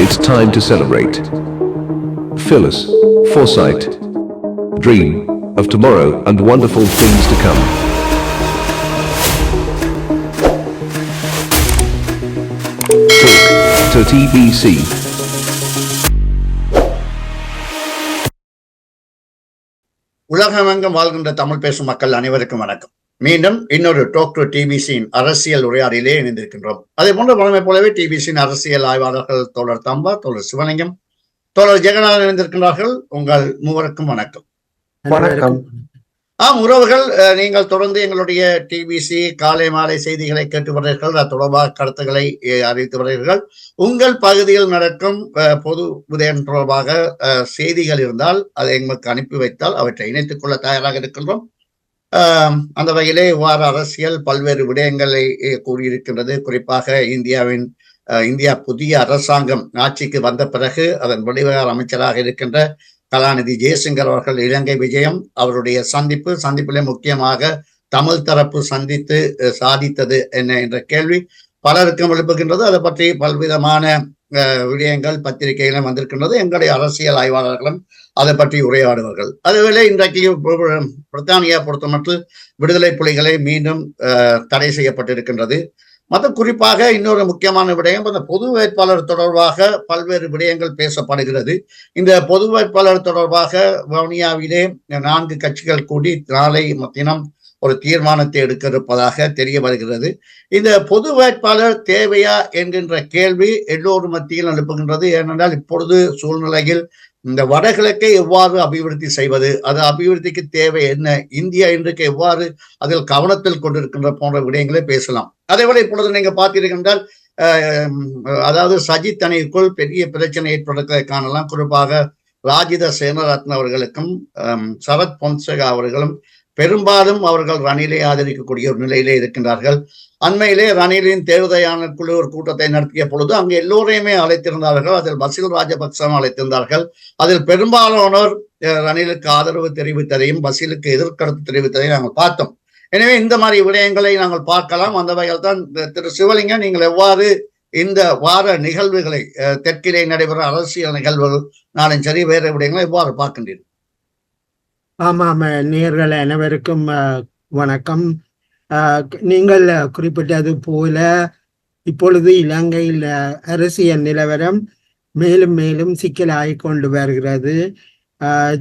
It's time to celebrate. Phyllis, foresight, dream of tomorrow and wonderful things to come. Talk to TBC. உலகமெங்கும் வாழ்கின்ற தமிழ் பேசும் மக்கள் அனைவருக்கும் வணக்கம் மீண்டும் இன்னொரு டோக் டு டிபிசியின் அரசியல் உரையாடலிலே இணைந்திருக்கின்றோம். அதே போன்ற வழமை போலவே டிபிசியின் அரசியல் ஆய்வாளர்கள் தோழர் தம்பா தோழர் சிவலிங்கம் தோழர் ஜெகநாதன் இணைந்திருக்கின்றார்கள். உங்கள் மூவருக்கும் வணக்கம். வணக்கம். ஆம் உறவுகள் நீங்கள் தொடர்ந்து எங்களுடைய டிபிசி காலை மாலை செய்திகளை கேட்டு வருகிறீர்கள். அது தொடர்பாக கருத்துக்களை அறிவித்து வருகிறீர்கள். உங்கள் பகுதியில் நடக்கும் பொது உதயம் தொடர்பாக செய்திகள் இருந்தால் அதை எங்களுக்கு அனுப்பி வைத்தால் அவற்றை இணைத்துக் கொள்ள தயாராக இருக்கின்றோம். அந்த வகையிலே இவ்வாறு அரசியல் பல்வேறு விடயங்களை கூறியிருக்கின்றது. குறிப்பாக இந்தியாவின் இந்தியா புதிய அரசாங்கம் ஆட்சிக்கு வந்த பிறகு அதன் வெளிவகார அமைச்சராக இருக்கின்ற கலாநிதி ஜெயசிங்கர் அவர்கள் இலங்கை விஜயம் அவருடைய சந்திப்பு சந்திப்பிலே முக்கியமாக தமிழ் தரப்பு சந்தித்து சாதித்தது என்ன என்ற கேள்வி பலருக்கும் எழுப்புகின்றது. அதை பற்றி பல்விதமான விடயங்கள் பத்திரிகைகளும் வந்திருக்கின்றது. எங்களுடைய அரசியல் ஆய்வாளர்களும் அதை பற்றி உரையாடுவார்கள். அதுவேளை இன்றைக்கு பிரித்தானியா பொறுத்தமட்டு விடுதலை புலிகளை மீண்டும் தடை செய்யப்பட்டிருக்கின்றது. மற்ற குறிப்பாக இன்னொரு முக்கியமான விடயம் அந்த பொது வேட்பாளர் தொடர்பாக பல்வேறு விடயங்கள் பேசப்படுகிறது. இந்த பொது வேட்பாளர் தொடர்பாக வவுனியாவிலே நான்கு கட்சிகள் கூடி நாளை தினம் ஒரு தீர்மானத்தை எடுக்க இருப்பதாக தெரிய வருகிறது. இந்த பொது வேட்பாளர் தேவையா என்கின்ற கேள்வி எல்லோரும் மத்தியில் எழுப்புகின்றது. ஏனென்றால் இப்பொழுது சூழ்நிலையில் இந்த வடகிழக்கை எவ்வாறு அபிவிருத்தி செய்வது அது அபிவிருத்திக்கு தேவை என்ன இந்தியா இன்றைக்கு எவ்வாறு அதில் கவனத்தில் கொண்டிருக்கின்ற போன்ற விடயங்களை பேசலாம். அதேபோல இப்பொழுது நீங்க பார்த்தீர்கள் அதாவது சஜித் அணிக்குள் பெரிய பிரச்சனை ஏற்படுவதை காணலாம். குறிப்பாக ராஜித சேனரத்ன அவர்களுக்கும் சரத் பொன்சேகா அவர்களும் பெரும்பாலும் அவர்கள் ரணிலை ஆதரிக்கக்கூடிய ஒரு நிலையிலே இருக்கின்றார்கள். அண்மையிலே ரணிலின் தேர்தலான குழு ஒரு கூட்டத்தை நடத்திய பொழுது அங்கு எல்லோரையுமே அழைத்திருந்தார்கள். அதில் பசில் ராஜபக்சவும் அழைத்திருந்தார்கள். அதில் பெரும்பாலானோர் ரணிலுக்கு ஆதரவு தெரிவித்ததையும் பசிலுக்கு எதிர்கருத்து தெரிவித்ததையும் நாங்கள் பார்த்தோம். எனவே இந்த மாதிரி விடயங்களை நாங்கள் பார்க்கலாம். அந்த வகையில் தான் இந்த திரு சிவலிங்கம் நீங்கள் எவ்வாறு இந்த வார நிகழ்வுகளை தெற்கிலே நடைபெறும் அரசியல் நிகழ்வுகள் நானும் சரி வேறு விடயங்களை எவ்வாறு பார்க்கின்றீர்கள்? ஆமாம் நேர்கள் அனைவருக்கும் வணக்கம். நீங்கள் குறிப்பிட்டது போல இப்பொழுது இலங்கையில் அரசியல் நிலவரம் மேலும் மேலும் சிக்கலாகி கொண்டு வருகிறது.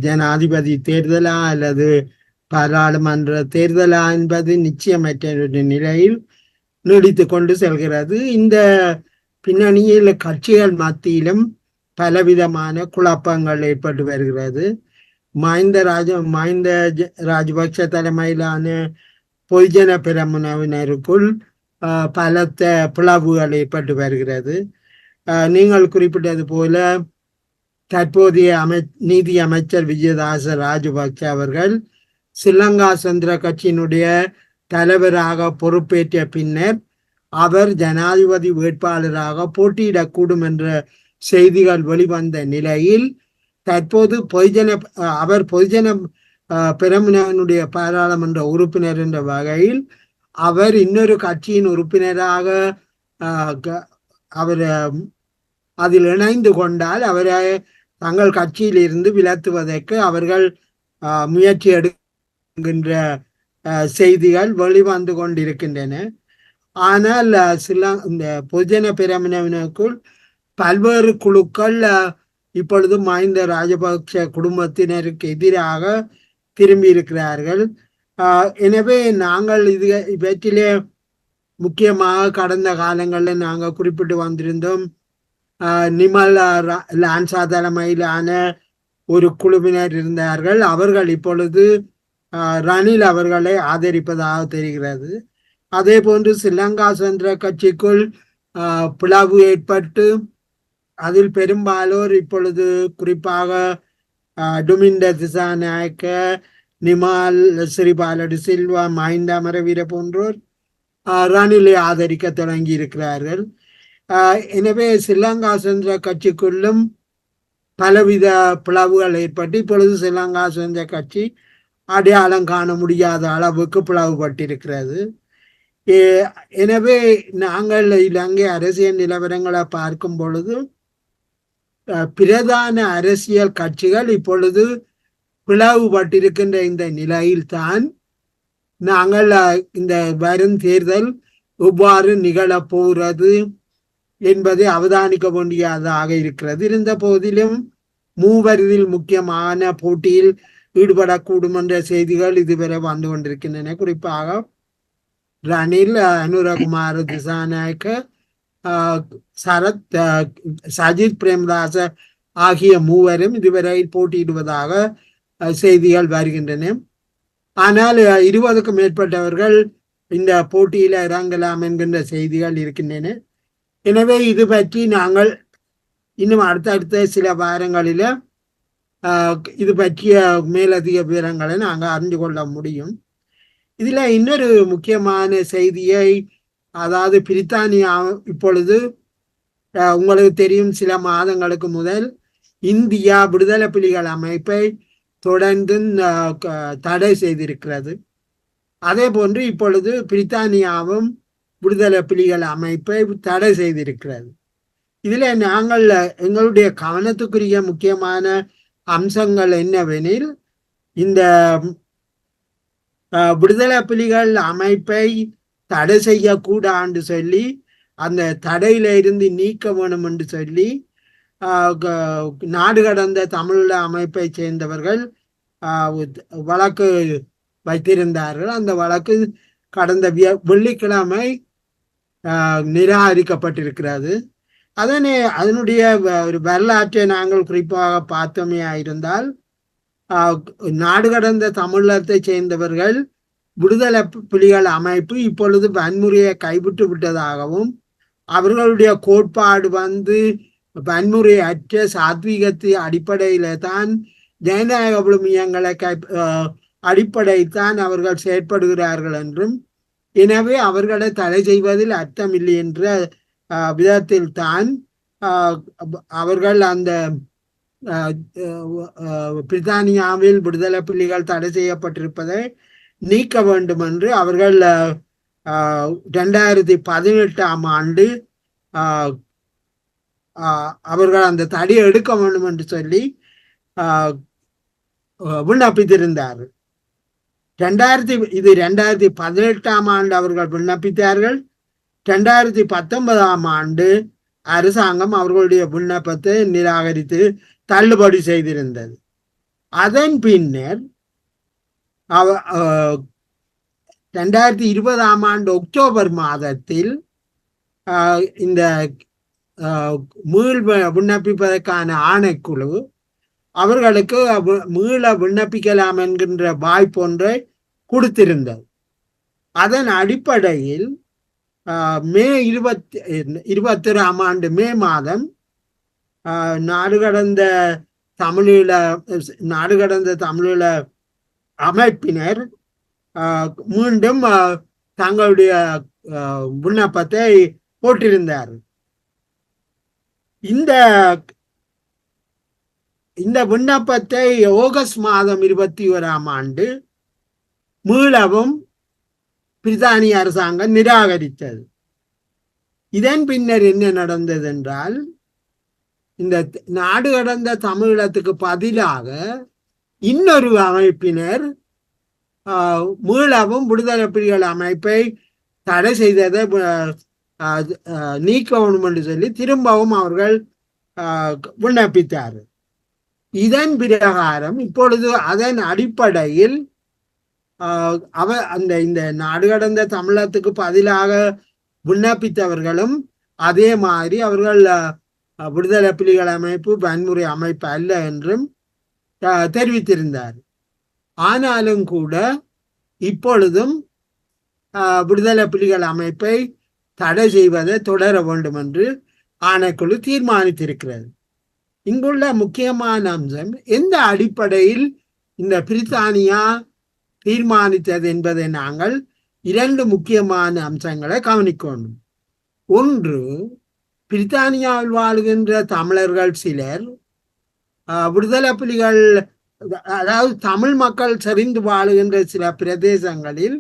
ஜனாதிபதி தேர்தலா அல்லது பாராளுமன்ற தேர்தலா என்பது நிச்சயமற்ற நிலையில் நீடித்து கொண்டு செல்கிறது. இந்த பின்னணியில் கட்சிகள் மத்தியிலும் பலவிதமான குழப்பங்கள் ஏற்பட்டு வருகிறது. மஹிந்த ராஜ மஹிந்த ஜ- ராஜபக்ஷ தலைமையிலான பொய்ஜன பெரமுனவினருக்குள் ஆஹ், பலத்த பிளவுகள் ஏற்பட்டு வருகிறது ஆஹ், நீங்கள் குறிப்பிட்டது போல தற்போதைய அமை நீதி அமைச்சர் விஜயதாச ராஜபக்ஷ அவர்கள் ஸ்ரீலங்கா சுதந்திர கட்சியினுடைய தலைவராக பொறுப்பேற்ற பின்னர் அவர் ஜனாதிபதி வேட்பாளராக போட்டியிடக்கூடும் என்ற செய்திகள் வெளிவந்த நிலையில் தற்போது பொதுஜன அஹ் அவர் பொதுஜன அஹ், பாராளுமன்ற உறுப்பினர் என்ற வகையில் அவர் இன்னொரு கட்சியின் உறுப்பினராக அஹ், க- அவர் அதில் இணைந்து கொண்டால் அவரை தங்கள் கட்சியில் இருந்து விலத்துவதற்கு அவர்கள் அஹ், முயற்சி எடுக்கின்ற அஹ், செய்திகள் வெளிவந்து கொண்டிருக்கின்றன. ஆனால் சில இந்த பொதுஜன பிரமினவினுக்குள் பல்வேறு குழுக்கள் இப்பொழுதும் இப்பொழுது மஹிந்த ராஜபக்ஷ குடும்பத்தினருக்கு எதிராக திரும்பி இருக்கிறார்கள் எனவே நாங்கள் இது இவற்றிலே முக்கியமாக கடந்த காலங்களில் நாங்கள் குறிப்பிட்டு வந்திருந்தோம். நிமல் லான்சா தலைமையிலான ஒரு குழுவினர் இருந்தார்கள். அவர்கள் இப்பொழுது ரணில் அவர்களை ஆதரிப்பதாக தெரிகிறது. அதே போன்று ஸ்ரீலங்கா சுதந்திர கட்சிக்குள் பிளவு ஏற்பட்டு அதில் பெரும்பாலோர் இப்பொழுது குறிப்பாக ஆஹ், டுமிண்ட திசாநாயக்க நிமால் ஸ்ரீபாலடு சில்வா மஹிந்த அமரவீர போன்றோர் ரணிலை ஆதரிக்க தொடங்கி இருக்கிறார்கள் எனவே ஸ்ரீலங்கா சுதந்திர கட்சிக்குள்ளும் பலவித பிளவுகள் ஏற்பட்டு இப்பொழுது ஸ்ரீலங்கா சுதந்திர கட்சி அடையாளம் காண முடியாத அளவுக்கு பிளவுபட்டிருக்கிறது. ஏ- எனவே நாங்கள் இலங்கை அரசியல் நிலவரங்களை பார்க்கும் பொழுது பிரதான அரசியல் கட்சிகள் இப்பொழுது பிளவுபட்டிருக்கின்ற இந்த நிலையில்தான் நாங்கள் இந்த வரும் தேர்தல் எவ்வாறு நிகழப் போகிறது என்பதை அவதானிக்க வேண்டியதாக இருக்கிறது. இருந்த போதிலும் மூவரில் முக்கியமான போட்டியில் ஈடுபடக்கூடும் என்ற செய்திகள் இதுவரை வந்து கொண்டிருக்கின்றன. குறிப்பாக ரணில் அனுரகுமார் அனுரகுமார திசாநாயக்க சரத் அஹ், சஜித் பிரேமதாச ஆகிய மூவரும் இதுவரை போட்டியிடுவதாக செய்திகள் வருகின்றன. ஆனால் இருபதுக்கும் மேற்பட்டவர்கள் இந்த போட்டியில இறங்கலாம் என்கின்ற செய்திகள் இருக்கின்றன. எனவே இது பற்றி நாங்கள் இன்னும் அடுத்தடுத்த சில வாரங்களில ஆஹ், இது பற்றிய மேலதிக விவரங்களை நாங்கள் அறிந்து கொள்ள முடியும். இதுல இன்னொரு முக்கியமான செய்தியை அதாவது பிரித்தானியா இப்பொழுது உங்களுக்கு தெரியும் சில மாதங்களுக்கு முதல் இந்தியா விடுதலை புலிகள் அமைப்பை தொடர்ந்து க- தடை செய்திருக்கிறது. அதே போன்று இப்பொழுது பிரித்தானியாவும் விடுதலை புலிகள் அமைப்பை தடை செய்திருக்கிறது. இதில் நாங்கள் எங்களுடைய கவனத்துக்குரிய முக்கியமான அம்சங்கள் என்னவெனில் இந்த விடுதலை புலிகள் அமைப்பை தடை செய்யக்கூடாது சொல்லி அந்த தடையில இருந்து நீக்க வேணும் என்று சொல்லி ஆஹ், க- நாடு கடந்த தமிழீழ அமைப்பை சேர்ந்தவர்கள் ஆஹ், வழக்கு வைத்திருந்தார்கள். அந்த வழக்கு கடந்த விய- வெள்ளிக்கிழமை ஆஹ், நிராகரிக்கப்பட்டிருக்கிறது. அதனை அதனுடைய ஒரு வரலாற்றை நாங்கள் குறிப்பாக பார்த்தோமே இருந்தால் ஆஹ், நாடு கடந்த தமிழத்தை சேர்ந்தவர்கள் விடுதலை புலிகள் அமைப்பு இப்பொழுது வன்முறையை கைவிட்டு விட்டதாகவும் அவர்களுடைய கோட்பாடு வந்து வன்முறை அற்ற சாத்வீகத்து அடிப்படையில தான் ஜனநாயக விழுமியங்களை கை ஆஹ், அடிப்படைத்தான் அவர்கள் செயற்படுகிறார்கள் என்றும் எனவே அவர்களை தடை செய்வதில் அர்த்தமில்லை என்ற விதத்தில் தான் அவர்கள் அந்த பிரித்தானியாவில் விடுதலை புலிகள் தடை செய்யப்பட்டிருப்பதை நீக்க வேண்டும் என்று அவர்கள் ஆஹ், ரெண்டாயிரத்தி பதினெட்டாம் ஆண்டு ஆஹ், ஆஹ், அவர்கள் அந்த தடையை எடுக்க வேண்டும் என்று சொல்லி ஆஹ், விண்ணப்பித்திருந்தார்கள். ரெண்டாயிரத்தி இது ரெண்டாயிரத்தி பதினெட்டாம் ஆண்டு அவர்கள் விண்ணப்பித்தார்கள். ரெண்டாயிரத்தி பத்தொன்பதாம் ஆண்டு அரசாங்கம் அவர்களுடைய விண்ணப்பத்தை நிராகரித்து தள்ளுபடி செய்திருந்தது. அதன் பின்னர் ரெண்டாயிரத்தி இருபதாம் ஆண்டு அக்டோபர் மாதத்தில் ஆஹ், இந்த ஆஹ், மீள் விண்ணப்பிப்பதற்கான ஆணைக்குழு அவர்களுக்கு மீள விண்ணப்பிக்கலாம் என்கின்ற வாய்ப்பொன்றை கொடுத்திருந்தது அதன் அடிப்படையில் மே இருபத்தி இருபத்தொராம் ஆண்டு மே மாதம் ஆஹ், நாடு கடந்த தமிழீழ நாடு கடந்த தமிழீழ அமைப்பினர் ஆஹ், மீண்டும் தங்களுடைய விண்ணப்பத்தை போட்டிருந்தார் இந்த இந்த விண்ணப்பத்தை ஆகஸ்ட் மாதம் இருபத்தி ஓராம் ஆண்டு மீளவும் பிரித்தானிய அரசாங்கம் நிராகரித்தது. இதன் பின்னர் என்ன நடந்தது என்றால் இந்த நாடு கடந்த தமிழீழத்துக்கு பதிலாக இன்னொரு அமைப்பினர் ஆஹ், மீளவும் விடுதலை புலிகள் அமைப்பை தடை செய்ததை நீக்க வேண்டும் என்று சொல்லி திரும்பவும் அவர்கள் விண்ணப்பித்தார் இதன் பிரகாரம் இப்பொழுது அதன் அடிப்படையில் ஆஹ், அவ அந்த இந்த நாடு கடந்த தமிழகத்துக்கு பதிலாக விண்ணப்பித்தவர்களும் அதே மாதிரி அவர்கள் விடுதலை புலிகள் அமைப்பு வன்முறை அமைப்பு அல்ல என்றும் தெரிவித்திருந்தார். ஆனாலும் கூட இப்பொழுதும் ஆஹ், விடுதலை புலிகள் அமைப்பை தடை செய்வதை தொடர வேண்டும் என்று ஆணைக்குழு தீர்மானித்திருக்கிறது. இங்குள்ள முக்கியமான அம்சம் எந்த அடிப்படையில் இந்த பிரித்தானியா தீர்மானித்தது என்பதை நாங்கள் இரண்டு முக்கியமான அம்சங்களை கவனிக்கணும் ஒன்று பிரித்தானியாவில் வாழ்கின்ற தமிழர்கள் சிலர் விடுதலை புலிகள் அதாவது தமிழ் மக்கள் செறிந்து வாழுகின்ற சில பிரதேசங்களில்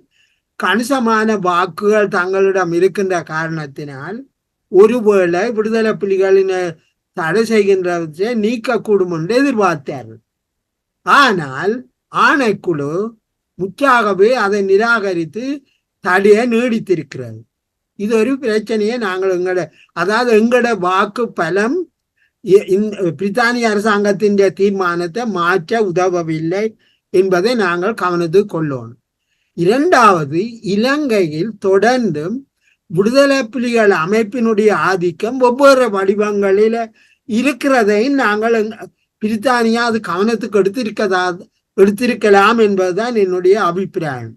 கணிசமான வாக்குகள் தங்களிடம் இருக்கின்ற காரணத்தினால் ஒருவேளை விடுதலை புலிகளின் தடை செய்கின்றவற்றை நீக்கக்கூடும் என்று எதிர்பார்த்தார்கள். ஆனால் ஆணைக்குழு முற்றாகவே அதை நிராகரித்து தடையை நீடித்திருக்கிறது. இது ஒரு பிரச்சனையை நாங்கள் எங்களோட அதாவது எங்களோட வாக்கு பலம் பிரித்தானிய அரசாங்கத்தின் தீர்மானத்தை மாற்ற உதவவில்லை என்பதை நாங்கள் கவனத்து கொள்ளணும் இரண்டாவது இலங்கையில் தொடர்ந்தும் விடுதலை புலிகள் அமைப்பினுடைய ஆதிக்கம் ஒவ்வொரு வடிவங்களில இருக்கிறதையும் நாங்கள் பிரித்தானியா அது கவனத்துக்கு எடுத்திருக்கதா எடுத்திருக்கலாம் என்பதுதான் என்னுடைய அபிப்பிராயம்.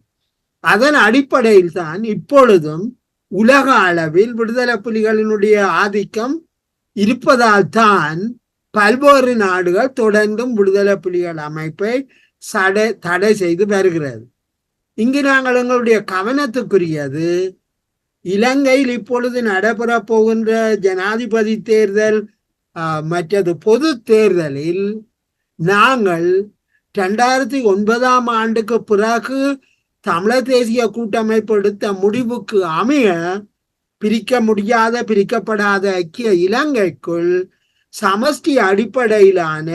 அதன் அடிப்படையில் தான் இப்பொழுதும் உலக அளவில் விடுதலை புலிகளினுடைய ஆதிக்கம் இருப்பதால் தான் பல்வேறு நாடுகள் தொடர்ந்தும் விடுதலை புலிகள் அமைப்பை சடை தடை செய்து வருகிறது. இங்கு நாங்கள் எங்களுடைய கவனத்துக்குரியது இலங்கையில் இப்பொழுது நடைபெற போகின்ற ஜனாதிபதி தேர்தல் ஆஹ், மற்றது பொது தேர்தலில் நாங்கள் ரெண்டாயிரத்தி ஒன்பதாம் ஆண்டுக்கு பிறகு தமிழர் தேசிய கூட்டமைப்பு எடுத்த முடிவுக்கு அமைய பிரிக்க முடியாத பிரிக்கப்படாத ஐக்கிய இலங்கைக்குள் சமஷ்டி அடிப்படையிலான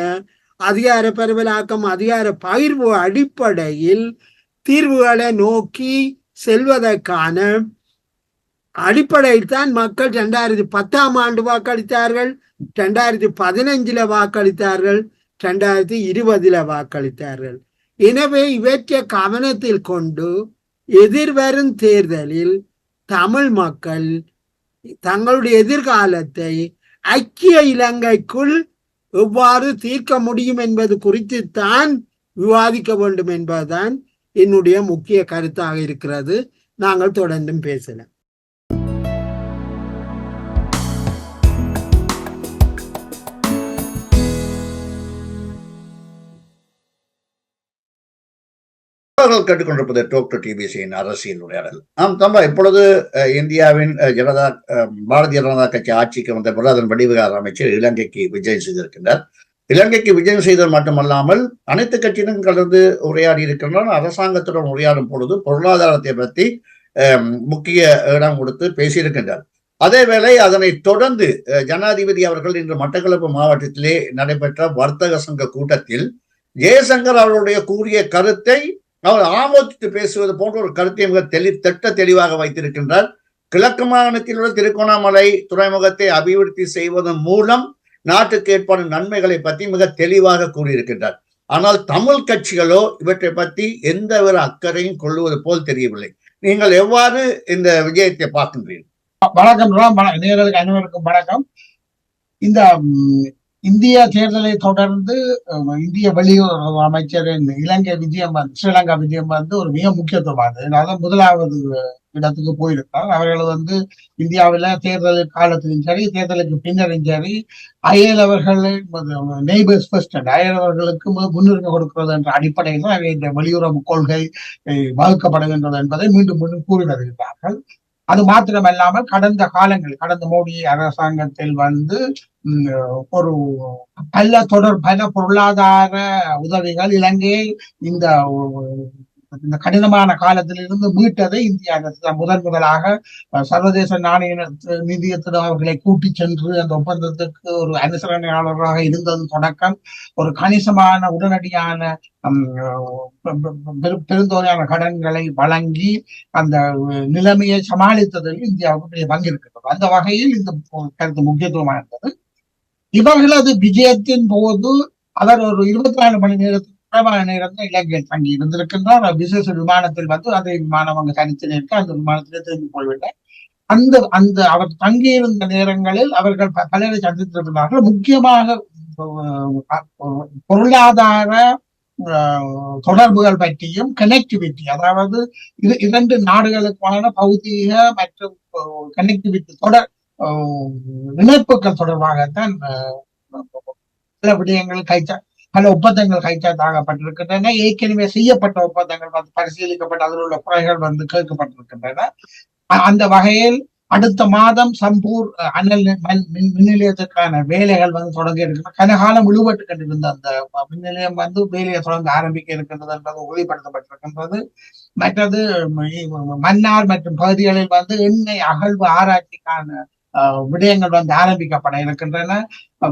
அதிகார பரவலாக்கம் அதிகார பகிர்வு அடிப்படையில் தீர்வுகளை நோக்கி செல்வதற்கான அடிப்படையில் தான் மக்கள் ரெண்டாயிரத்தி பத்தாம் ஆண்டு வாக்களித்தார்கள் ரெண்டாயிரத்தி பதினஞ்சுல வாக்களித்தார்கள் ரெண்டாயிரத்தி இருபதுல வாக்களித்தார்கள். எனவே இவற்றை கவனத்தில் கொண்டு எதிர்வரும் தேர்தலில் தமிழ் மக்கள் தங்களுடைய எதிர்காலத்தை ஐக்கிய இலங்கைக்குள் எவ்வாறு தீர்க்க முடியும் என்பது குறித்து தான் விவாதிக்க வேண்டும் என்பதுதான் என்னுடைய முக்கிய கருத்தாக இருக்கிறது. நாங்கள் தொடர்ந்தும் பேசலாம். நண்பர்கள் கேட்டுக்கொண்டிருப்பது டாக்டர் டிபிசியின் அரசியல் உரையாடல். நாம் தம்பா இப்பொழுது இந்தியாவின் ஜனதா பாரதிய ஜனதா கட்சி ஆட்சிக்கு வந்த பிறகு அதன் வடிவகார அமைச்சர் இலங்கைக்கு விஜயம் செய்திருக்கின்றார். இலங்கைக்கு விஜயம் செய்தது மட்டுமல்லாமல் அனைத்து கட்சியிலும் கலந்து உரையாடி இருக்கின்றார் அரசாங்கத்துடன் உரையாடும் பொழுது பொருளாதாரத்தை பற்றி முக்கிய இடம் கொடுத்து பேசியிருக்கின்றார். அதேவேளை அதனை தொடர்ந்து ஜனாதிபதி அவர்கள் இன்று மட்டக்களப்பு மாவட்டத்திலே நடைபெற்ற வர்த்தக சங்க கூட்டத்தில் ஜெயசங்கர் அவருடைய கூறிய கருத்தை அவர் ஆமோதித்து பேசுவது போன்ற ஒரு கருத்தை மிக தெளி திட்ட தெளிவாக வைத்திருக்கின்றார். கிழக்கு மாகாணத்தில் உள்ள திருகோணாமலை துறைமுகத்தை அபிவிருத்தி செய்வதன் மூலம் நாட்டுக்கு ஏற்படும் நன்மைகளை பற்றி மிக தெளிவாக கூறியிருக்கின்றார். ஆனால் தமிழ் கட்சிகளோ இவற்றை பற்றி எந்த ஒரு அக்கறையும் கொள்ளுவது போல் தெரியவில்லை. நீங்கள் எவ்வாறு இந்த விஜயத்தை பார்க்கின்றீர்கள்? வணக்கம் அனைவருக்கும் வணக்கம். இந்த இந்திய தேர்தலை தொடர்ந்து இந்திய வெளியுறவு அமைச்சரின் இலங்கை விஜயம் வந்து ஸ்ரீலங்கா விஜயம் வந்து ஒரு மிக முக்கியத்துவமானது அதனால முதலாவது இடத்துக்கு போயிருக்கார் அவர்கள் வந்து இந்தியாவில தேர்தல் காலத்திலும் சரி தேர்தலுக்கு பின்னரும் சரி அயல் அவர்கள் நெய்பர்ஸ் ஃபர்ஸ்ட் அயல் அவர்களுக்கு முன்னுரிமை கொடுக்கிறது என்ற அடிப்படையில் அவை இந்த வெளியுறவு கொள்கை வகுக்கப்படுகின்றது என்பதை மீண்டும் மீண்டும் கூறி வருகிறார்கள் அது மாத்திரமல்லாமல் கடந்த காலங்கள் கடந்த மோடி அரசாங்கத்தில் வந்து ஒரு பல தொடர் பல பொருளாதார உதவிகள் இலங்கையை இந்த இந்த கடினமான காலத்திலிருந்து மீட்டதை இந்திய அரசு முதன் முதலாக சர்வதேச நாணய நிதியத்திடம் அவர்களை கூட்டி சென்று அந்த ஒப்பந்தத்துக்கு ஒரு அனுசரணையாளராக இருந்தது தொடக்கம். ஒரு கணிசமான உடனடியான ஹம், பெரு- கடன்களை வழங்கி அந்த நிலைமையை சமாளித்ததில் இந்தியாவுக்கு பெரிய பங்கு அந்த வகையில் இந்த கருத்து முக்கியத்துவமாக இருந்தது. இவர்களது விஜயத்தின் போது அவர் ஒரு இருபத்தி நாலு மணி நேரத்துக்கு பிரபல நேரத்தில் இலங்கையில் தங்கி இருந்திருக்கின்றார். விசேஷ விமானத்தில் வந்து அந்த விமானம் அங்கு தனித்து நிற்க அந்த விமானத்திலே திரும்பி போய்விட்டார் அந்த அந்த அவர் தங்கியிருந்த நேரங்களில் அவர்கள் பலரை சந்தித்திருக்கிறார்கள் முக்கியமாக பொருளாதார தொடர்புகள் பற்றியும் கனெக்டிவிட்டி அதாவது இது இரண்டு நாடுகளுக்கான பௌதீக மற்றும் கனெக்டிவிட்டி தொடர் இணைப்புகள் தொடர்பாகத்தான் சில விடயங்கள் கைச்சா பல ஒப்பந்தங்கள் கைச்சாத்தாகப்பட்டிருக்கின்றன ஏற்கனவே செய்யப்பட்ட ஒப்பந்தங்கள் வந்து பரிசீலிக்கப்பட்டு அதில் உள்ள குறைகள் வந்து கேட்கப்பட்டிருக்கின்றன. அந்த வகையில் அடுத்த மாதம் சம்பூர் அஹ், அனல் மின் மின் நிலையத்துக்கான வேலைகள் வந்து தொடங்க இருக்கின்றன கனகாலம் விழுபட்டு கொண்டிருந்த அந்த மின் நிலையம் வந்து வேலையை தொடங்க ஆரம்பிக்க இருக்கின்றது என்பது உறுதிப்படுத்தப்பட்டிருக்கின்றது. மற்றது மன்னார் மற்றும் பகுதிகளில் வந்து எண்ணெய் அகழ்வு ஆராய்ச்சிக்கான விடயங்கள் வந்து ஆரம்பிக்கப்பட இருக்கின்றன.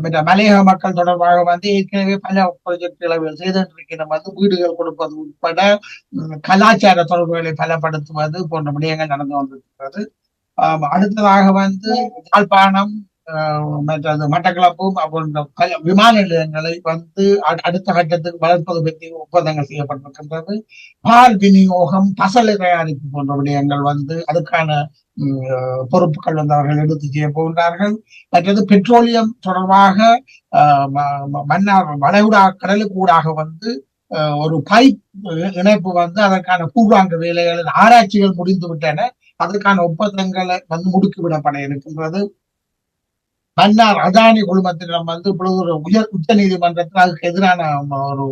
மற்ற மலையக மக்கள் தொடர்பாக வந்து ஏற்கனவே பல ப்ராஜெக்டுகளை செய்துட்டு வந்து வீடுகள் கொடுப்பது உட்பட கலாச்சார தொடர்புகளை பலப்படுத்துவது போன்ற விடயங்கள் நடந்து கொண்டிருக்கிறது. அடுத்ததாக வந்து யாழ்ப்பாணம் மற்றது மட்டக்களப்பு போன்ற விமான நிலையங்களை வந்து அடுத்த கட்டத்துக்கு வளர்ப்பது பற்றி ஒப்பந்தங்கள் செய்யப்பட்டிருக்கின்றது. பால் விநியோகம் பசலை தயாரிப்பு போன்ற விடயங்கள் வந்து அதுக்கான உம், பொறுப்புகள் வந்து அவர்கள் எடுத்து செய்ய போகின்றார்கள். மற்றது பெட்ரோலியம் தொடர்பாக ஆஹ், ம- மன்னார் வளைகுடா கடலுக்கு ஊடாக வந்து ஆஹ், ஒரு பைப் இணைப்பு வந்து அதற்கான பூர்வாங்க வேலைகள் ஆராய்ச்சிகள் முடிந்து விட்டன அதற்கான ஒப்பந்தங்களை வந்து முடுக்கிவிடப்பட இருக்கின்றது. மன்னார் அதானி குழுமத்திடம் வந்து இப்பொழுது ஒரு உயர் உச்ச நீதிமன்றத்தில் அதுக்கு எதிரான ஒரு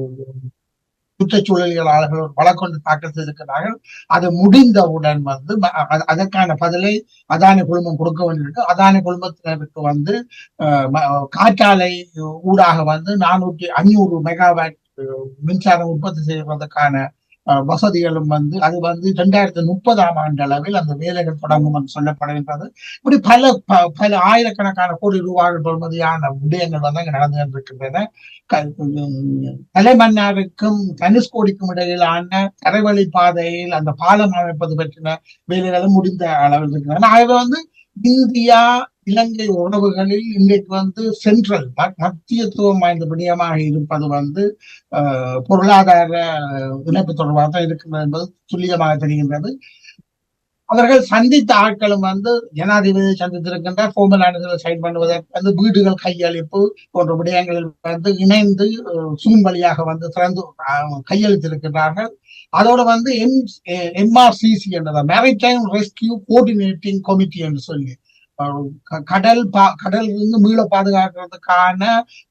குற்றச்சூழலியலாளர்கள் ஒரு வழக்கொண்டு தாக்கல் செய்திருக்கிறார்கள். அது முடிந்தவுடன் வந்து ம- அதற்கான பதிலை அதானி குழுமம் கொடுக்க வேண்டியிருக்கு. அதானி குழுமத்தினருக்கு வந்து காற்றாலை ஊடாக வந்து நானூற்றி அஞ்சூறு மெகாவாட் மின்சாரம் உற்பத்தி செய்வதற்கான வசதிகளும் வந்து அது வந்து இரண்டாயிரத்தி முப்பதாம் ஆண்டு அளவில் அந்த வேலைகள் தொடங்கும் என்று சொல்லப்படுகின்றது. இப்படி பல ப- பல ஆயிரக்கணக்கான கோடி ரூபாய்கள் பெறுமதியான விடயங்கள் வந்து அங்கு நடந்து கொண்டிருக்கின்றன. தலைமன்னாருக்கும் தனுஷ்கோடிக்கும் இடையிலான தரைவழி பாதையில் அந்த பாலம் அமைப்பது பற்றின வேலைகளும் முடிந்த அளவில் இருக்கின்றன. ஆகவே வந்து இந்தியா இலங்கை உறவுகளில் இன்றைக்கு வந்து சென்ட்ரல் மத்தியத்துவம் வாய்ந்த விடயமாக இருப்பது வந்து பொருளாதார இணைப்பு தொடர்பாக தான் இருக்கிறது என்பது துல்லியமாக தெரிகின்றது. அவர்கள் சந்தித்த ஆட்களும் வந்து ஜனாதிபதியை சந்தித்திருக்கின்ற கோமல் ஆண்டுகளை சைன் பண்ணுவதற்கு வந்து வீடுகள் கையளிப்பு போன்ற விடயங்களில் வந்து இணைந்து சூம் வழியாக வந்து திறந்து அஹ், கையளித்திருக்கிறார்கள். அதோட வந்து எம் எம்ஆர்சிசி என்றதான். மேரிடைம் ரெஸ்கியூ கோஆர்டினேட்டிங் கமிட்டி என்று சொல்லி. கடல் பா கடல் இருந்து மீள பாதுகாக்கிறதுக்கான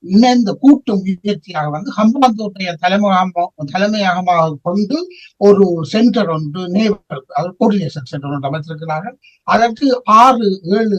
இணைந்த கூட்டு முயற்சியாக வந்து ஹம்பாந்தோட்டைய தலைமையாக தலைமையகமாக கொண்டு ஒரு சென்டர் ஒன்று நேவல் அது கோஆர்டினேஷன் சென்டர் ஒன்று அமைத்திருக்கிறார்கள். அதற்கு ஆறு ஏழு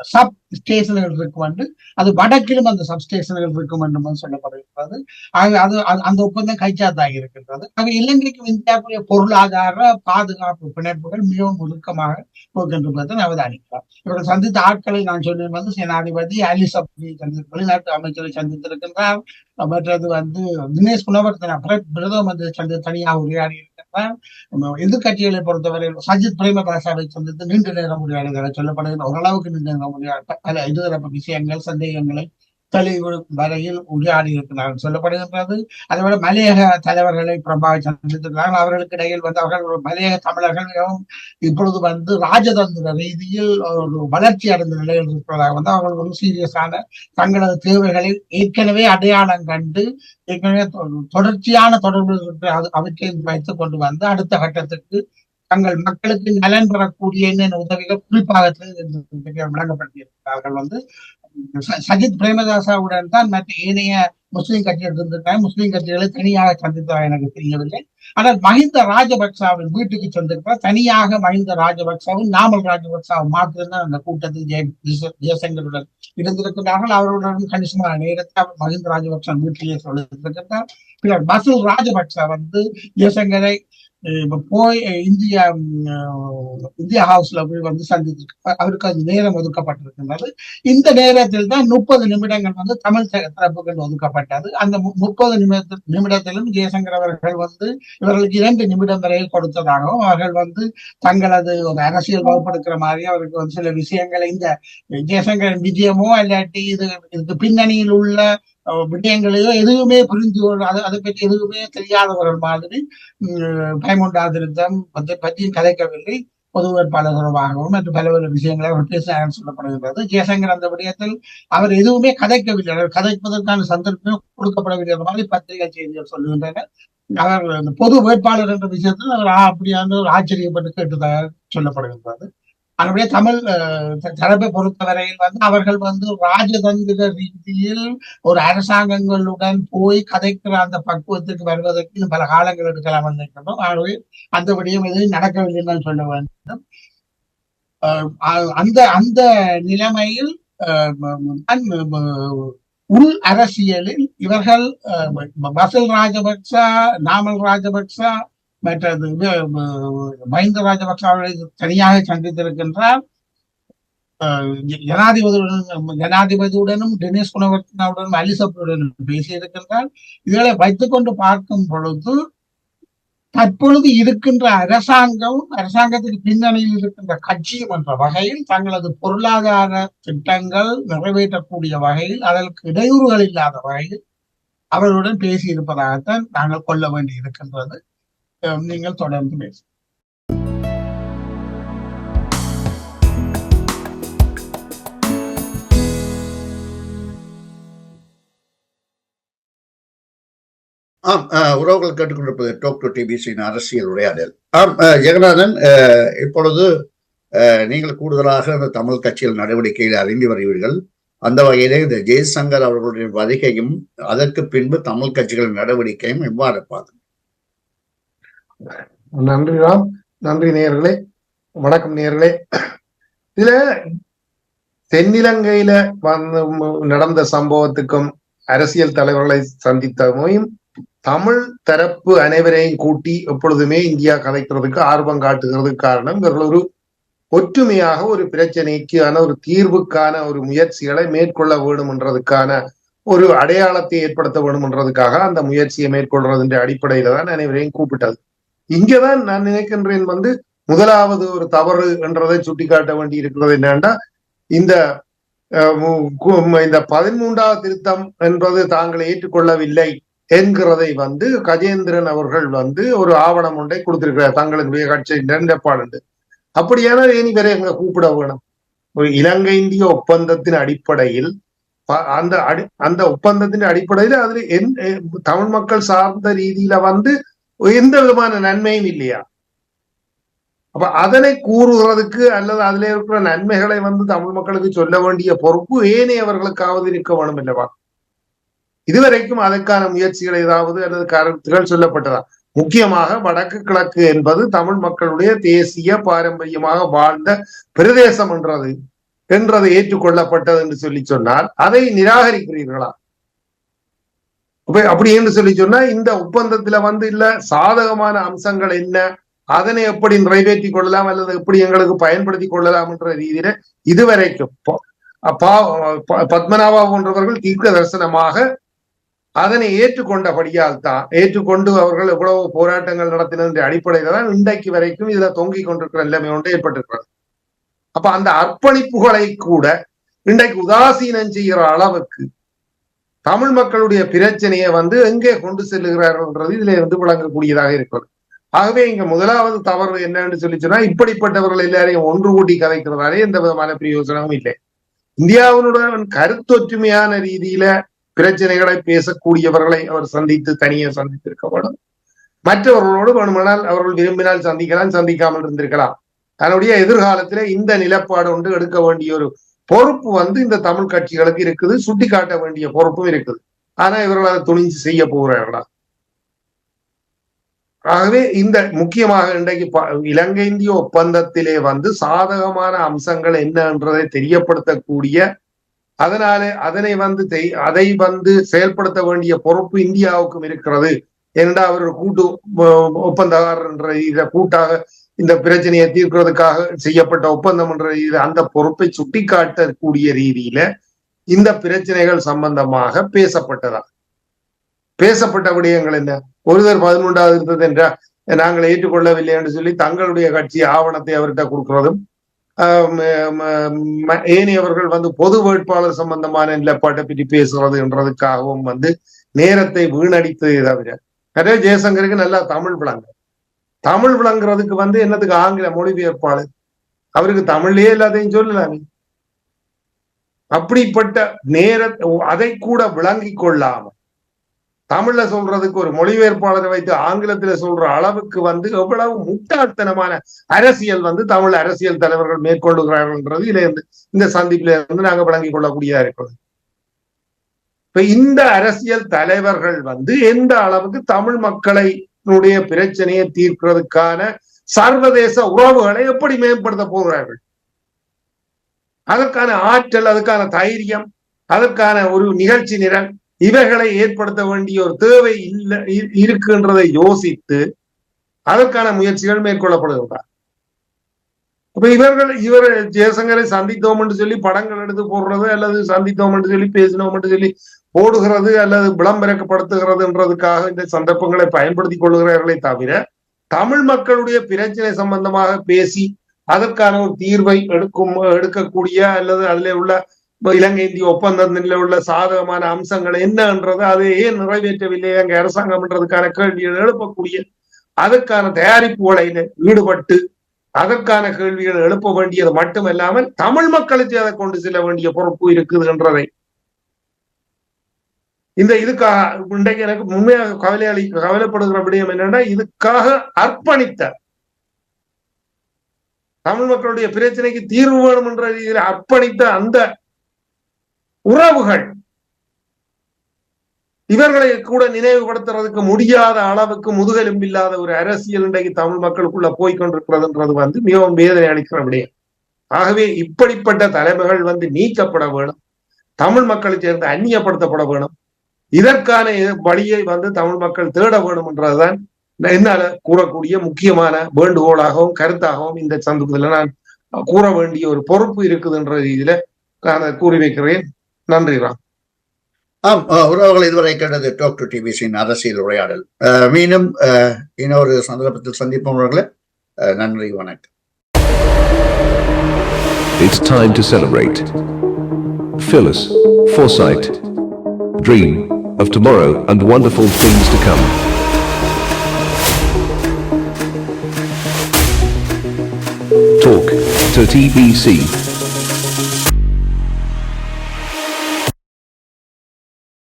சப் ஸ்டேஷன்கள் இருக்கும் என்று அது வடக்கிலும் அந்த சப் ஸ்டேஷன்கள் இருக்கும் என்று வந்து சொல்லப்படுகிறது அது அது- அந்த ஒப்பந்தம் கைச்சாத்தாக இருக்கின்றது. ஆக இலங்கைக்கும் இந்தியாவுடைய பொருளாதார பாதுகாப்பு பிணைப்புகள் மிகவும் ஒழுக்கமாக போகின்றதை அவதானிக்கலாம் இவர்கள் சந்தித்த ஆட்களை நான் சொன்னேன் வந்து சேனாதிபதி அலி சப்ரி வெளிநாட்டு அமைச்சரை சந்தித்திருக்கின்றார். மற்றது வந்து தினேஷ் குணவர்த்தன அப்புறம் பிரதம மந்திரி தனியாக உரையாடி இருக்கின்றார் எதிர்கட்சிகளை பொறுத்தவரை சஜித் பிரேமதாசாவை சந்தித்து நீண்ட நேரம் உரையாடுகிறார் சொல்லப்படுகிற ஓரளவுக்கு நீண்ட நேரம் உரையாட பல இருதரப்பு விஷயங்கள் சந்தேகங்களை தெளிவு வரையில் உரையாடி இருக்கிறார்கள். சொல்லப்படுகின்றது அதேபோல மலையக தலைவர்களை பிரபாவை சந்தித்திருக்கிறார்கள். அவர்களுக்கு இடையில் வந்து அவர்கள் மலையக தமிழர்கள் மிகவும் இப்பொழுது வந்து ராஜதந்திர ரீதியில் ஒரு வளர்ச்சி அடைந்த நிலையில் இருப்பதாக வந்து அவர்கள் ஒரு சீரியஸான தங்களது தேவைகளை ஏற்கனவே அடையாளம் கண்டு ஏற்கனவே தொ- தொடர்ச்சியான தொடர்பு அவற்றை வைத்துக் கொண்டு வந்து அடுத்த கட்டத்துக்கு தங்கள் மக்களுக்கு நலன் பெறக்கூடிய என்னென்ன உதவிகள் குறிப்பாக விளங்கப்படுத்தியிருக்கிறார்கள் வந்து சஜித் பிரேமதாசாவுடன் தான் மற்ற ஏனைய முஸ்லிம் கட்சிகள் இருந்திருக்காங்க. முஸ்லீம் கட்சிகளை தனியாக சந்தித்ததாக எனக்கு தெரியவில்லை. ஆனால் மஹிந்த ராஜபக்சாவின் வீட்டுக்கு சென்றிருக்கிறார் தனியாக மஹிந்த ராஜபக்சாவும் நாமல் ராஜபக்சாவும் மாத்திரம்தான் அந்த கூட்டத்தில் ஜெய ஜெயசங்கருடன் இருந்திருக்கிறார்கள். அவர்களுடன் கணிசமான நேரத்தை அவர் மஹிந்த ராஜபக்சா வீட்டிலேயே சொல்லியிருக்கின்றார் பின்னர் பசில் ராஜபக்சா வந்து ஜெயசங்கரை இப்ப போய் இந்தியா இந்தியா ஹவுஸ்ல போய் வந்து சந்தித்து அவருக்கு அது நேரம் ஒதுக்கப்பட்டிருக்கின்றது இந்த நேரத்தில் தான் முப்பது நிமிடங்கள் வந்து தமிழ் தரப்புகள் ஒதுக்கப்பட்டது. அந்த மு- முப்பது நிமிடத்தில் நிமிடத்திலும் ஜெயசங்கர் அவர்கள் வந்து இவர்களுக்கு இரண்டு நிமிடம் வரையில் கொடுத்ததாகவும் அவர்கள் வந்து தங்களது ஒரு அரசியல் வகுப்படுக்கிற மாதிரி அவருக்கு வந்து சில விஷயங்களை இந்த ஜெயசங்கரின் விஜயமோ இல்லாட்டி இது இதுக்கு பின்னணியில் உள்ள விடயங்களையோ எதுவுமே புரிந்து கொள்ள- அதை பற்றி எதுவுமே தெரியாதவர்கள் மாதிரி பயமுண்டாதிருத்தம் பற்றி பற்றியும் கதைக்கவில்லை. பொது வேட்பாளர் தொடர்பாகவும் மற்றும் பல பல விஷயங்களை அவர் பேசினார் சொல்லப்படுகிறது ஜெயசங்கர் அந்த விடயத்தில் அவர் எதுவுமே கதைக்கவில்லை. அவர் கதைப்பதற்கான சந்தர்ப்பம் கொடுக்கப்படவில்லை என்ற மாதிரி பத்திரிகை செய்திகள் சொல்லுகின்றனர். அவர் அந்த பொது வேட்பாளர் என்ற விஷயத்தில் அவர் அப்படியான ஒரு ஆச்சரியப்பட்டு கேட்டதாக சொல்லப்படுகின்றது. அதனுடைய தமிழ் அஹ், தரப்பை பொறுத்தவரையில் வந்து அவர்கள் வந்து ராஜதந்திர ரீதியில் ஒரு அரசாங்கங்களுடன் போய் கதைக்கிற அந்த பக்குவத்துக்கு வருவதற்கு பல காலங்கள் எடுக்கலாம் என்று ஆகவே அந்த விடயம் எதுவும் நடக்கவில்லை என்று சொல்ல வேண்டும். அந்த அந்த நிலைமையில் அஹ், உள் அரசியலில் இவர்கள் அஹ், ப- ராஜபக்ச நாமல் ராஜபக்ச மற்றது மஹிந்த ராஜபக்ச அவர்களை தனியாக சந்தித்திருக்கின்றார் ஜனாதிபதியுடன் ஜனாதிபதியுடனும் டெனிஸ் குணவர்த்தனாவுடனும் அலிசப்புடனும் பேசியிருக்கின்றார். இதுகளை வைத்துக்கொண்டு பார்க்கும் பொழுது தற்பொழுது இருக்கின்ற அரசாங்கம் அரசாங்கத்தின் பின்னணியில் இருக்கின்ற கட்சியும் என்ற வகையில் தங்களது பொருளாதார திட்டங்கள் நிறைவேற்றக்கூடிய வகையில் அதற்கு இடையூறுகள் இல்லாத வகையில் அவர்களுடன் பேசியிருப்பதாகத்தான் நாங்கள் கொள்ள வேண்டி இருக்கின்றது. நீங்கள் தொடர்ந்து பேச ஆம் உறவுகள் கேட்டுக்கொண்டிருப்பது டோக் டு டிபிசியின் அரசியல் உரையாடல் ஆம் ஜெகநாதன் அஹ், இப்பொழுது நீங்கள் கூடுதலாக இந்த தமிழ் கட்சிகள் நடவடிக்கையில் அறிந்து வருவீர்கள் அந்த வகையிலே இந்த ஜெய்சங்கர் அவர்களுடைய வருகையும் அதற்கு பின்பு தமிழ் கட்சிகளின் நடவடிக்கையும் எவ்வாறு பார்க்கணும் நன்றி ராம் நன்றி நேயர்களே. வணக்கம் நேயர்களே. இதுல தென்னிலங்கையில வந்து நடந்த சம்பவத்துக்கும் அரசியல் தலைவர்களை சந்தித்தமையும் தமிழ் தரப்பு அனைவரையும் கூட்டி எப்பொழுதுமே இந்தியா கதைக்கிறதுக்கு ஆர்வம் காட்டுகிறதுக்கு காரணம் இவர்கள் ஒரு ஒற்றுமையாக ஒரு பிரச்சனைக்கான ஒரு தீர்வுக்கான ஒரு முயற்சிகளை மேற்கொள்ள வேண்டும் என்றதுக்கான ஒரு அடையாளத்தை ஏற்படுத்த வேண்டும்ன்றதுக்காக அந்த முயற்சியை மேற்கொள்றதுன்ற அடிப்படையில தான் அனைவரையும் கூப்பிட்டது. இங்கதான் நான் நினைக்கின்றேன் வந்து முதலாவது ஒரு தவறு என்றதை சுட்டிக்காட்ட வேண்டி இருக்கிறது என்னன்னா இந்த இந்த பதிமூன்றாவது திருத்தம் என்பது தாங்கள் ஏற்றுக்கொள்ளவில்லை என்கிறதை வந்து கஜேந்திரன் அவர்கள் வந்து ஒரு ஆவணம் ஒன்றை கொடுத்திருக்கிறார். தங்களுடைய கட்சி நிரந்தப்பாடு அப்படியானால் இனி வரை எங்க கூப்பிட வேணும்? இலங்கை இந்திய ஒப்பந்தத்தின் அடிப்படையில் அந்த அடி அந்த ஒப்பந்தத்தின் அடிப்படையில் அதில் தமிழ் மக்கள் சார்ந்த ரீதியில வந்து எந்த விதமான நன்மையும் இல்லையா? அப்ப அதனை கூறுகிறதுக்கு அல்லது அதுல இருக்கிற நன்மைகளை வந்து தமிழ் மக்களுக்கு சொல்ல வேண்டிய பொறுப்பு ஏனையவர்களுக்காவது இருக்க வேணும் இல்லவா இதுவரைக்கும் அதற்கான முயற்சிகள் ஏதாவது அல்லது கருத்துகள் சொல்லப்பட்டதா? முக்கியமாக வடக்கு கிழக்கு என்பது தமிழ் மக்களுடைய தேசிய பாரம்பரியமாக வாழ்ந்த பிரதேசம் என்றது என்றது ஏற்றுக்கொள்ளப்பட்டது என்று சொல்லி சொன்னால் அதை நிராகரிக்கிறீர்களா? அப்ப அப்படி என்று சொல்லி சொன்னா இந்த ஒப்பந்தத்துல வந்து இல்ல சாதகமான அம்சங்கள் என்ன அதனை எப்படி நிறைவேற்றிக் கொள்ளலாம் அல்லது எப்படி எங்களுக்கு பயன்படுத்தி கொள்ளலாம் என்ற ரீதியில இதுவரைக்கும் பத்மநாபா போன்றவர்கள் தீர்க்க தரிசனமாக அதனை ஏற்றுக்கொண்டபடியால் தான் ஏற்றுக்கொண்டு அவர்கள் எவ்வளவு போராட்டங்கள் நடத்தினது அடிப்படையில தான் இன்றைக்கு வரைக்கும் இதுல தொங்கிக் கொண்டிருக்கிற நிலைமை ஒன்று ஏற்பட்டிருக்கிறது. அப்ப அந்த அர்ப்பணிப்புகளை கூட இன்றைக்கு உதாசீனம் செய்கிற அளவுக்கு தமிழ் மக்களுடைய பிரச்சனையை வந்து எங்கே கொண்டு செல்லுகிறார்கள்ன்றது இதுல இருந்து விளங்கக்கூடியதாக இருக்கிறது. ஆகவே இங்க முதலாவது தவறு என்னன்னு சொல்லி சொன்னா இப்படிப்பட்டவர்கள் எல்லாரையும் ஒன்று கூட்டி கதைக்கிறதாலே எந்த விதமான பிரயோஜனமும் இல்லை. இந்தியாவினுடன் கருத்தொற்றுமையான ரீதியில பிரச்சனைகளை பேசக்கூடியவர்களை அவர் சந்தித்து தனியே சந்தித்திருக்க வேண்டும் மற்றவர்களோடு வேணுமானால் அவர்கள் விரும்பினால் சந்திக்கலாம் சந்திக்காமல் இருந்திருக்கலாம். தன்னுடைய எதிர்காலத்திலே இந்த நிலப்பாடு ஒன்று எடுக்க வேண்டிய ஒரு பொறுப்பு வந்து இந்த தமிழ் கட்சிகளுக்கு இருக்குது. சுட்டி காட்ட வேண்டிய பொறுப்பும் இருக்குது. ஆனா இவர்கள் அதை துணிஞ்சு செய்ய போகிறார்களா? ஆகவே இந்த முக்கியமாக இன்றைக்கு இலங்கை இந்திய ஒப்பந்தத்திலே வந்து சாதகமான அம்சங்கள் என்னன்றதை தெரியப்படுத்தக்கூடிய அதனாலே அதனை வந்து தெய்- அதை வந்து செயல்படுத்த வேண்டிய பொறுப்பு இந்தியாவுக்கும் இருக்கிறது. ஏனென்றா அவர் கூட்டு ஒப்பந்தக்காரர் என்ற இதை கூட்டாக இந்த பிரச்சனையை தீர்க்கிறதுக்காக செய்யப்பட்ட ஒப்பந்தம் என்ற அந்த பொறுப்பை சுட்டிக்காட்டக்கூடிய ரீதியில இந்த பிரச்சனைகள் சம்பந்தமாக பேசப்பட்டதா? பேசப்பட்ட விடயங்கள் என்ன? ஒருவர் பதினொன்றாவது இருந்தது என்றா நாங்கள் ஏற்றுக்கொள்ளவில்லை என்று சொல்லி தங்களுடைய கட்சி ஆவணத்தை அவர்கிட்ட கொடுக்கிறதும் ஆஹ் ஏனையவர்கள் வந்து பொது வேட்பாளர் சம்பந்தமான நிலப்பாட்டை பற்றி பேசுறது என்றதுக்காகவும் வந்து நேரத்தை வீணடித்ததை தவிர நிறைய ஜெயசங்கருக்கு நல்லா தமிழ் விளங்க. தமிழ் விளங்குறதுக்கு வந்து என்னத்துக்கு ஆங்கில மொழிபெயர்ப்பாளர் அவருக்கு தமிழ்லயே எல்லாத்தையும் சொல்லலாமே. அப்படிப்பட்ட நேர அதை கூட விளங்கி கொள்ளாம தமிழ்ல சொல்றதுக்கு ஒரு மொழிபெயர்ப்பாளரை வைத்து ஆங்கிலத்துல சொல்ற அளவுக்கு வந்து எவ்வளவு முட்டாள்தனமான அரசியல் வந்து தமிழ் அரசியல் தலைவர்கள் மேற்கொள்ளுகிறார்கள்ன்றது இதுல இருந்து இந்த சந்திப்புல இருந்து நாங்க விளங்கிக் கொள்ளக்கூடியதா இருக்கிறது. இப்ப இந்த அரசியல் தலைவர்கள் வந்து எந்த அளவுக்கு தமிழ் மக்களை னுடைய பிரச்சனையை தீர்க்கிறதுக்கான சர்வதேச உறவுகளை எப்படி மேம்படுத்த போகிறார்கள்? அதற்கான ஆற்றல் அதுக்கான தைரியம் அதற்கான ஒரு நிகழ்ச்சி நிரல் இவைகளை ஏற்படுத்த வேண்டிய ஒரு தேவை இல்லை இருக்குன்றதை யோசித்து அதற்கான முயற்சிகள் மேற்கொள்ளப்படுகிறதா இப்ப இவர்கள் இவர் ஜெயசங்கரை சந்தித்தோம் என்று சொல்லி படங்கள் எடுத்து போடுறது அல்லது சந்தித்தோம் என்று சொல்லி பேசினோம் என்று சொல்லி போடுகிறது அல்லது விளம்பரப்படுத்துகிறதுன்றதுக்காக இந்த சந்தர்ப்பங்களை பயன்படுத்தி கொள்கிறார்களே தவிர தமிழ் மக்களுடைய பிரச்சனை சம்பந்தமாக பேசி அதற்கான ஒரு தீர்வை எடுக்கும் எடுக்கக்கூடிய அல்லது அதுல உள்ள இலங்கை இந்திய ஒப்பந்தத்தில் உள்ள சாதகமான அம்சங்கள் என்னன்றது அதை ஏன் நிறைவேற்றவில்லை. அங்க அரசாங்கம்ன்றதுக்கான கேள்விகள் எழுப்பக்கூடிய அதற்கான தயாரிப்புகளை ஈடுபட்டு அதற்கான கேள்விகள் எழுப்ப வேண்டியது மட்டுமல்லாமல் தமிழ் மக்களுக்கு அதை கொண்டு செல்ல வேண்டிய பொறுப்பு இருக்குது என்றதை இந்த இதுக்காக இன்றைக்கு எனக்கு உண்மையாக கவலை அளி கவலைப்படுகிற விடயம் என்னன்னா இதுக்காக அர்ப்பணித்த தமிழ் மக்களுடைய பிரச்சனைக்கு தீர்வு வேணும் என்ற ரீதியில் அர்ப்பணித்த அந்த உறவுகள் இவர்களை கூட நினைவுபடுத்துறதுக்கு முடியாத அளவுக்கு முதுகெலும்பில்லாத ஒரு அரசியல் இன்றைக்கு தமிழ் மக்களுக்குள்ள போய்கொண்டிருக்கிறதுன்றது வந்து மிகவும் வேதனை அளிக்கிற விடயம். ஆகவே இப்படிப்பட்ட தலைமைகள் வந்து நீக்கப்பட வேணும். தமிழ் மக்களை சேர்ந்து அந்நியப்படுத்தப்பட வேணும். இதற்கான வழியை வந்து தமிழ் மக்கள் தேட வேணும் என்றதுதான் என்னால கூறக்கூடிய முக்கியமான வேண்டுகோளாகவும் கருத்தாகவும் இந்த சந்தர்ப்பத்தில் நான் கூற வேண்டிய ஒரு பொறுப்பு இருக்குதுன்ற ரீதியில நான் கூறி வைக்கிறேன். நன்றி ராம். ஆம் உறவுகள் இதுவரை கேட்டது டாக் டு டிவிசியின் அரசியல் உரையாடல். அஹ், மீண்டும் இன்னொரு சந்தர்ப்பத்தில் சந்திப்போம் உறவுகளே. நன்றி வணக்கம். It's time to celebrate. Phyllis, foresight, dream. Of tomorrow and wonderful things to come. Talk to TBC